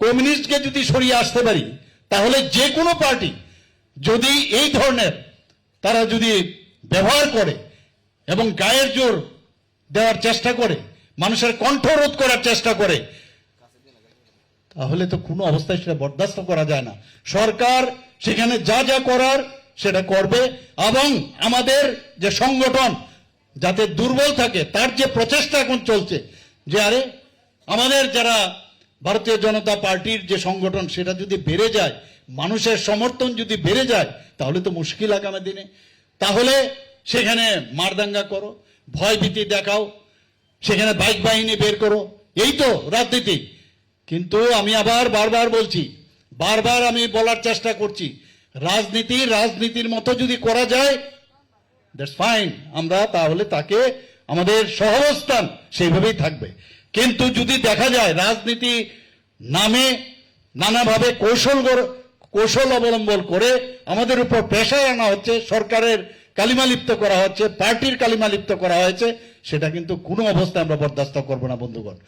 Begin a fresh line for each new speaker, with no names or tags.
কমিউনিস্টকে যদি সরিয়ে আসতে পারি, তাহলে যে কোনো পার্টি যদি এই ধরনের তারা যদি ব্যবহার করে এবং গায়ের জোর দেওয়ার চেষ্টা করে, মানুষের কণ্ঠরোধ করার চেষ্টা করে, তাহলে তো কোনো অবস্থায় সেটা বরদাস্ত করা যায় না। সরকার সেখানে যা যা করার সেটা করবে এবং আমাদের যে সংগঠন যাতে দুর্বল থাকে, তার যে প্রচেষ্টা এখন চলছে, যে আরে আমাদের যারা ভারতীয় জনতা পার্টির যে সংগঠন, সেটা যদি বেড়ে যায়, মানুষের সমর্থন যদি বেড়ে যায়, তাহলে তো মুশকিল আগামী দিনে। তাহলে সেখানে মারদাঙ্গা করো, ভয় ভীতি দেখাও, সেখানে বাইক বাহিনী বের করো, এই তো রাজনীতি। কিন্তু আমি আবার বারবার বলছি, বারবার আমি বলার চেষ্টা করছি, রাজনীতি, রাজনীতির মতো যদি করা যায় দ্যাটস ফাইন আমরা তাহলে তাকে আমাদের সহাবস্থান সেইভাবেই থাকবে। কিন্তু যদি দেখা যায় রাজনীতি নামে নানাভাবে কৌশল কৌশল অবলম্বন করে আমাদের উপর পেশায় আনা হচ্ছে, সরকারের কালিমালিপ্ত করা হচ্ছে, পার্টির কালিমালিপ্ত করা হয়েছে, সেটা কিন্তু কোনো অবস্থায় আমরা বরদাস্ত করব না, বন্ধুগণ।